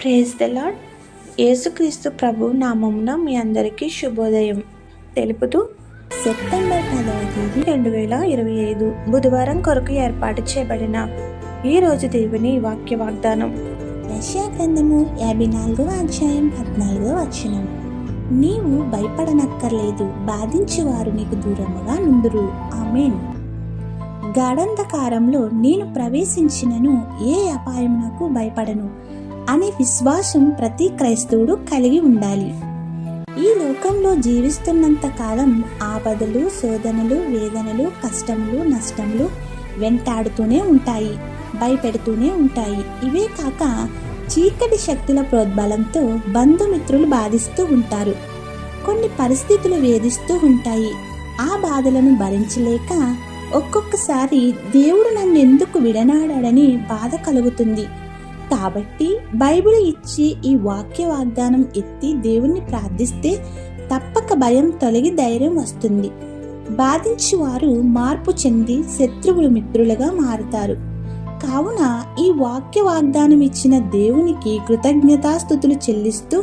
Praise the lord యేసుక్రీస్తు ప్రభు నామమున మీ అందరికీ శుభోదయం. తెలుపుతూ సెప్టెంబర్ పదవ తేదీ రెండు వేల ఇరవై ఐదు బుధవారం కొరకు ఏర్పాటు చేయబడిన ఈ రోజు దేవుని వాక్య వాగ్దానం రష్యా గ్రంథము యాభై నాలుగవ అధ్యాయం పద్నాలుగవ వచనం. నీవు భయపడనక్కర్లేదు బాధించేవారు నీకు దూరముగా నుందురు. ఆమెన్. గాఢంధకారంలో నేను ప్రవేశించినను ఏ అపాయమునకు భయపడను? అనే విశ్వాసం ప్రతి క్రైస్తవుడు కలిగి ఉండాలి. ఈ లోకంలో జీవిస్తున్నంత కాలం ఆపదలు శోధనలు వేదనలు కష్టములు నష్టములు వెంటాడుతూనే ఉంటాయి భయపెడుతూనే ఉంటాయి. ఇవే కాక చీకటి శక్తుల ప్రోద్బలంతో బంధుమిత్రులు బాధిస్తూ ఉంటారు. కొన్ని పరిస్థితులు వేధిస్తూ ఉంటాయి. ఆ బాధలను భరించలేక ఒక్కొక్కసారి దేవుడు నన్ను ఎందుకు విడనాడాడని బాధ కలుగుతుంది. కాబట్టి బైబిల్ ఇచ్చి ఈ వాక్య వాగ్దానం ఎత్తి దేవుణ్ణి ప్రార్థిస్తే తప్పక భయం తొలగి ధైర్యం వస్తుంది. బాధించి వారు మార్పు చెంది శత్రువులు మిత్రులుగా మారుతారు. కావున ఈ వాక్య వాగ్దానం ఇచ్చిన దేవునికి కృతజ్ఞతాస్థుతులు చెల్లిస్తూ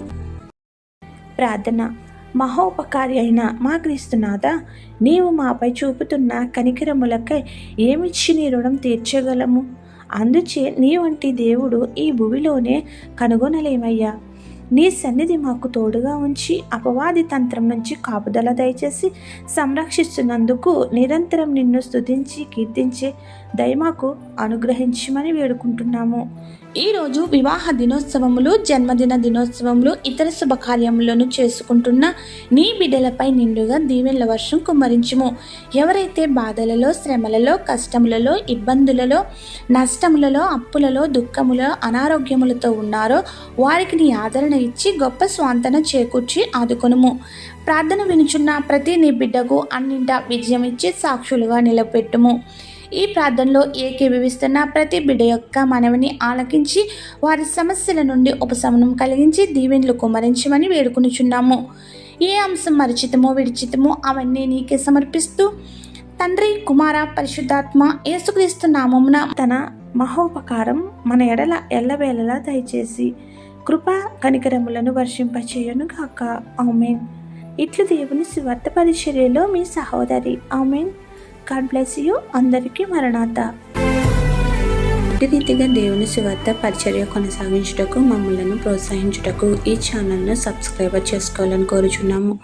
ప్రార్థన. మహోపకారి అయిన మా క్రీస్తునాథ నీవు మాపై చూపుతున్న కనికరములకై ఏమిచ్చి నీ రుణం తీర్చగలము? అందుచే నీ వంటి దేవుడు ఈ భూమిలోనే కనుగొనలేమయ్యా? నీ సన్నిధి మాకు తోడుగా ఉంచి అపవాది తంత్రం నుంచి కాపుదల దయచేసి సంరక్షిస్తున్నందుకు నిరంతరం నిన్ను స్తుతించి కీర్తించే దయమాకు అనుగ్రహించమని వేడుకుంటున్నాము. ఈరోజు వివాహ దినోత్సవములు జన్మదిన దినోత్సవములు ఇతర శుభకార్యములను చేసుకుంటున్న నీ బిడ్డలపై నిండుగా దీవెనల వర్షం కుమ్మరించుము. ఎవరైతే బాధలలో శ్రమలలో కష్టములలో ఇబ్బందులలో నష్టములలో అప్పులలో దుఃఖములలో అనారోగ్యములతో ఉన్నారో వారికి నీ ఆదరణ ఇచ్చి గొప్ప స్వాంతన చేకూర్చి ఆదుకొనుము. ప్రార్థన వినుచున్న ప్రతి నీ బిడ్డకు అన్నింటా విజయం ఇచ్చి సాక్షులుగా నిలబెట్టుము. ఈ ప్రార్థనలో ఏకీభవిస్తున్న ప్రతి బిడ్డ యొక్క మనవిని ఆలకించి వారి సమస్యల నుండి ఉపశమనం కలిగించి దీవెనలు కుమరించమని వేడుకొనిచున్నాము. ఏ అంశం మరిచితమో విడిచితమో అవన్నీ నీకే సమర్పిస్తూ తండ్రి కుమార పరిశుద్ధాత్మ యేసుక్రీస్తు నామమున తన మహోపకారం మన ఎడల ఎల్లవేళలా దయచేసి కృపా కనికరములను వర్షింపచేయనుగాక ఆమెన్. ఇట్లు దేవుని స్వార్థ పరిచర్యలో మీ సహోదరి. ఆమెన్. God bless you. అందరికీ మరణాత. ఇటు రీతిగా దేవుని సువార్త పరిచర్య కొనసాగించుటకు మమ్మలను ప్రోత్సహించుటకు ఈ ఛానల్ను సబ్స్క్రైబర్ చేసుకోవాలని కోరుచున్నాము.